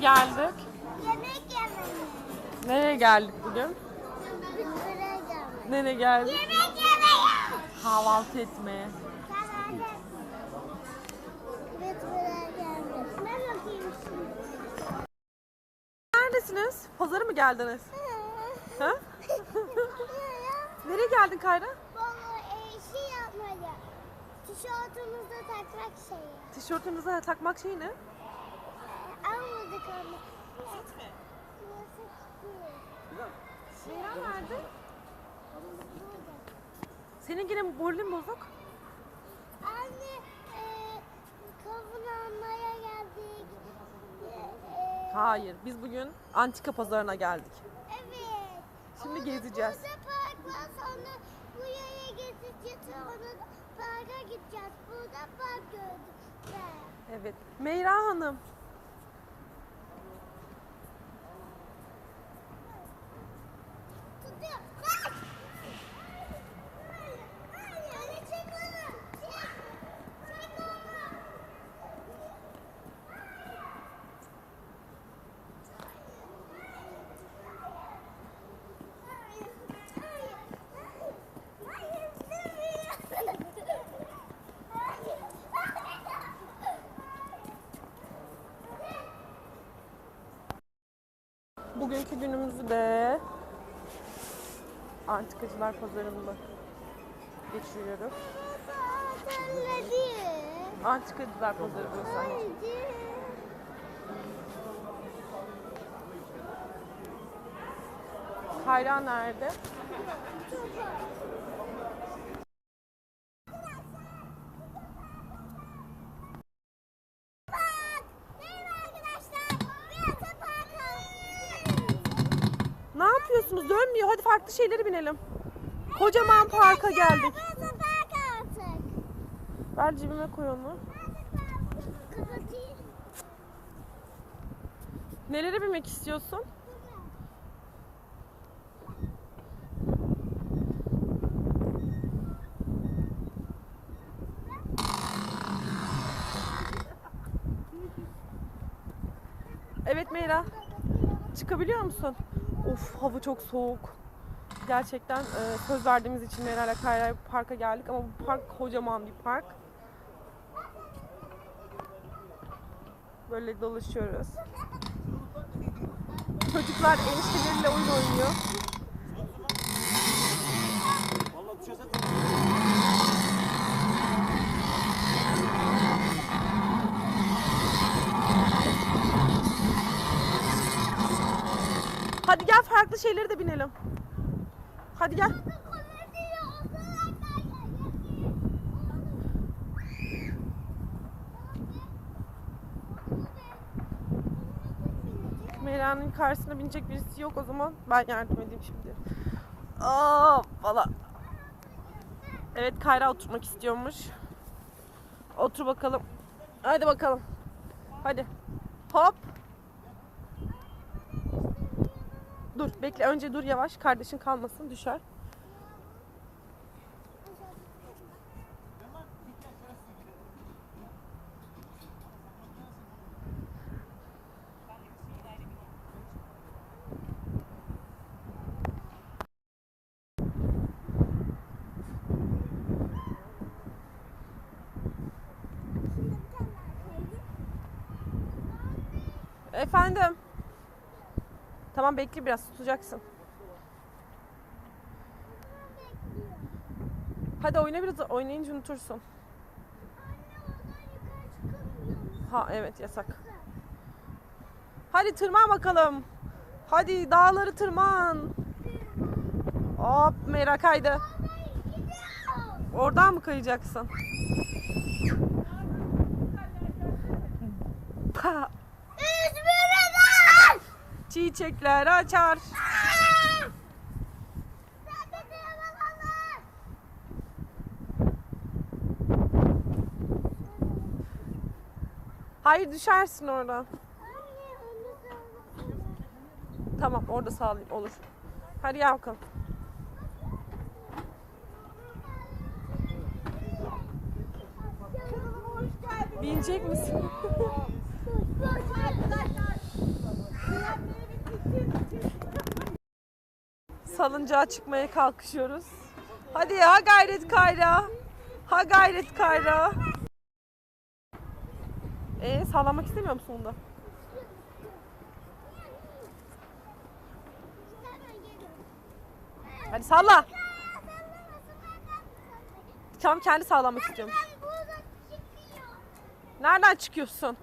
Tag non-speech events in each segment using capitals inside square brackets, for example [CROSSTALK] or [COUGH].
geldik? Yemek yemeye. Nereye geldik bugün? Nereye geldik? Yemek yemeye. Kahvaltı etmeye. Neredesiniz? Pazara mı geldiniz? Ha? Nereye geldin Kayra? Baba e, şey. Tişörtümüzde takmak şeyi. Tişörtünüze takmak şey ne? E, Almadık onu. Süt mü? Meyra nerede? Senin yine moralin bozuk. Anne e, kavun almaya geldik. E, e, Hayır, biz bugün antika pazarına geldik. evet. Şimdi Orada- gezeceğiz. Burada park var sonra bu yere gezeceğiz sonra parka gideceğiz. Burada park gördük. Evet. Meyra Hanım. Tutuyor. Kaç! Hayır, hayır, çek onu. Çek. Çek onu. Hayır, hayır, hayır. Hayır, istemiyorum. Hayır. Bugünkü günümüzü de antikacılar pazarında geçiriyoruz. Antikacılar pazarı burası anneciğim. Kayra nerede? Merhaba arkadaşlar. Bir parka. Ne yapıyorsunuz? Dönmüyor. Hadi farklı şeylere binelim. Kocaman parka geldik. Ver cebime koy onu. Nelere binmek istiyorsun? Evet Meyra. Çıkabiliyor musun? Of hava çok soğuk. Gerçekten e, söz verdiğimiz için Meyra ile Kayra'ya parka geldik ama bu park kocaman bir park. Böyle dolaşıyoruz. Çocuklar enişteleriyle oyun oynuyor. Hadi gel farklı şeyleri de binelim. Hadi gel. Meyra'nın karşısına binecek birisi yok o zaman ben yardım edeyim şimdi. Aa, valla. Evet Kayra oturmak istiyormuş. Otur bakalım. Hadi bakalım. Hadi. Hop. Dur bekle önce dur yavaş kardeşin kalmasın düşer. Efendim. Tamam bekle biraz tutacaksın. Hadi oyna biraz oynayınca unutursun. Ha evet yasak. Hadi tırman bakalım. Hadi dağları tırman. Hop merak haydi. Oradan mı kayacaksın? Çiçekler açar. Hayır düşersin oradan. Tamam orada sağlayayım olur. Hadi gel bakalım. Binecek misin? [LAUGHS] [LAUGHS] Salıncağa çıkmaya kalkışıyoruz. Hadi ha gayret Kayra. Ha gayret Kayra. Ee, sağlamak istemiyor musun geliyorum. Hadi salla. Tam kendi sağlamak çıkıyor. Nereden çıkıyorsun?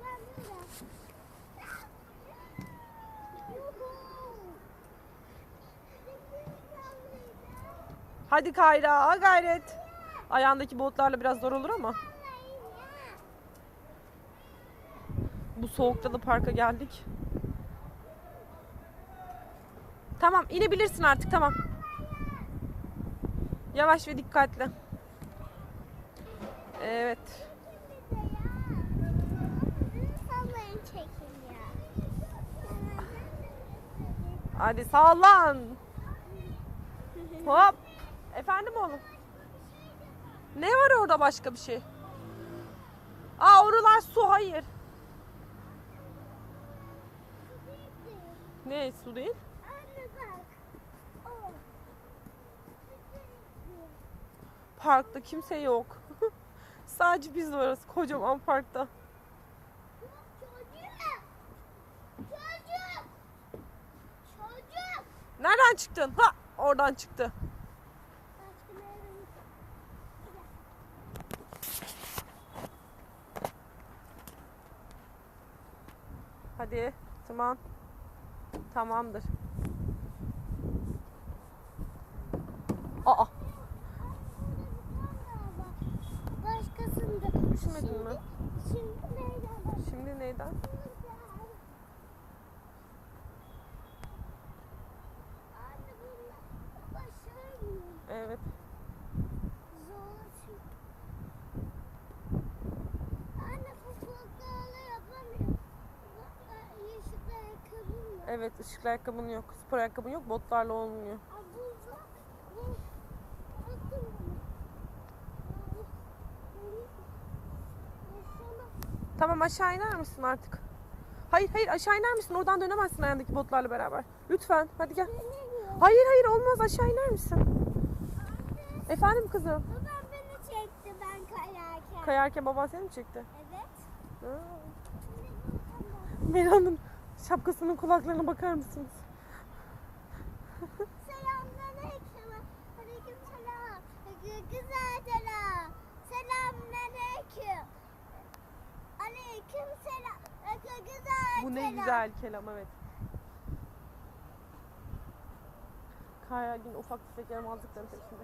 Hadi Kayra gayret. Ayağındaki botlarla biraz zor olur ama. Bu soğukta da parka geldik. Tamam inebilirsin artık tamam. Yavaş ve dikkatli. Evet. Hadi sallan. Hop. Efendim oğlum. Ne var orada başka bir şey? Aa oralar su hayır. Ne su değil? Parkta kimse yok. [LAUGHS] Sadece biz varız kocaman parkta. Nereden çıktın? Ha oradan çıktı. Başka nereden Hadi tamam. Tamamdır. Aa Başkasında. Üşümedin mi? Şimdi neyden şimdi neyden? Anne bunlar başarmıyor. Evet. Zor çünkü. Anne bu kulaklarla yapamıyor. Bak, Yeşil ayakkabım var. Evet ışıklı ayakkabın yok. Spor ayakkabın yok. Botlarla olmuyor. Tamam aşağı iner misin artık? Hayır hayır aşağı iner misin? Oradan dönemezsin ayağındaki botlarla beraber. Lütfen hadi gel. Hayır hayır olmaz aşağı iner misin? Efendim kızım. Babam beni çekti ben kayarken. Kayarken baban seni mi çekti? Evet. Ha. Melan'ın şapkasının kulaklarına bakar mısınız? Selamünaleyküm. Aleyküm selam. Güzel selam. Selamünaleyküm. Aleyküm selam. Güzel Bu ne güzel kelam evet. Kaya yine ufak tefek yaramazlıkların peşinde.